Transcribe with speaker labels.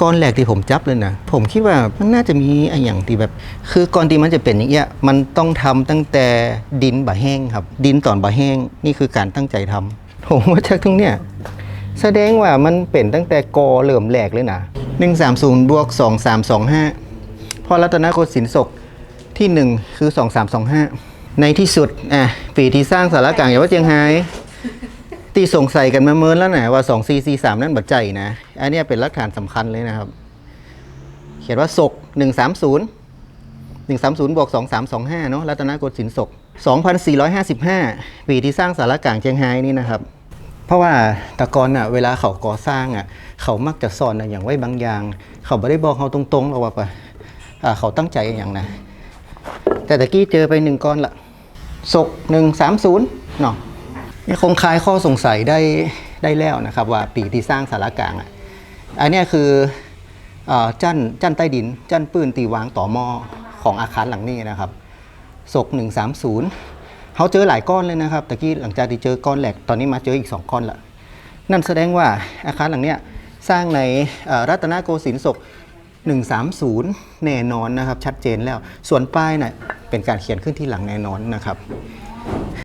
Speaker 1: ก้อนแรกที่ผมจับเลยนะผมคิดว่ามันน่าจะมีอะไรอย่างที่แบบ คือก่อนที่มันจะเป็นอย่างเงี้ยมันต้องทำตั้งแต่ดินบะแห้งครับ ดินตอนบะแห้งนี่คือการตั้งใจทำผมว่าจากตรงเนี้ยแสดงว่ามันเป็นตั้งแต่กอเริ่อมแรกเลยนะ130บวก2325 พอรัตนโกสินทร์ศกที่ 1 คือ 2325 ในที่สุดอะปีที่สร้างสารกลางอย่างว่าเจียงไฮ้ ตีสงสัยกันมาเมินแล้วนะว่า2 4 4 3 นั่นบัดใจนะ อันนี้เป็นหลักฐานสำคัญเลยนะครับ เขียนว่าศก 130 130บวก2325 เนาะรัตนโกสินทร์ศก 2455 ปีที่สร้างสารกลางเชียงไฮ้นี่นะครับ เพราะว่าตะกอนอะเวลาเขาก่อสร้างอะเขามักจะสอนอย่างไว้บางอย่าง เขาไม่ได้บอกเขาตรงๆหรอกว่าปะอ่าเขาตั้งใจอย่างนะแต่ตะกี้เจอไปหนึ่งก้อนละศก130เนาะ คงคลายข้อสงสัยได้ได้แล้วนะครับ ว่าปีที่สร้างสารกลางอะอันนี้คืออจั่นจั่นใต้ดิน จั่นปืนตีวางต่อหม้อของอาคารหลังนี้นะครับศก130เขาเจอหลายก้อนเลยนะครับตะกี้หลังจากที่เจอก้อนแหลกตอนนี้มาเจออีก 2 ก้อนละนั่นแสดงว่าอาคารหลังเนี้ยสร้างในรัตนโกสินทร์ศก130 แน่นอนนะครับ ชัดเจนแล้วส่วนป้ายน่ะเป็นการเขียนขึ้นที่หลังแน่นอนนะครับ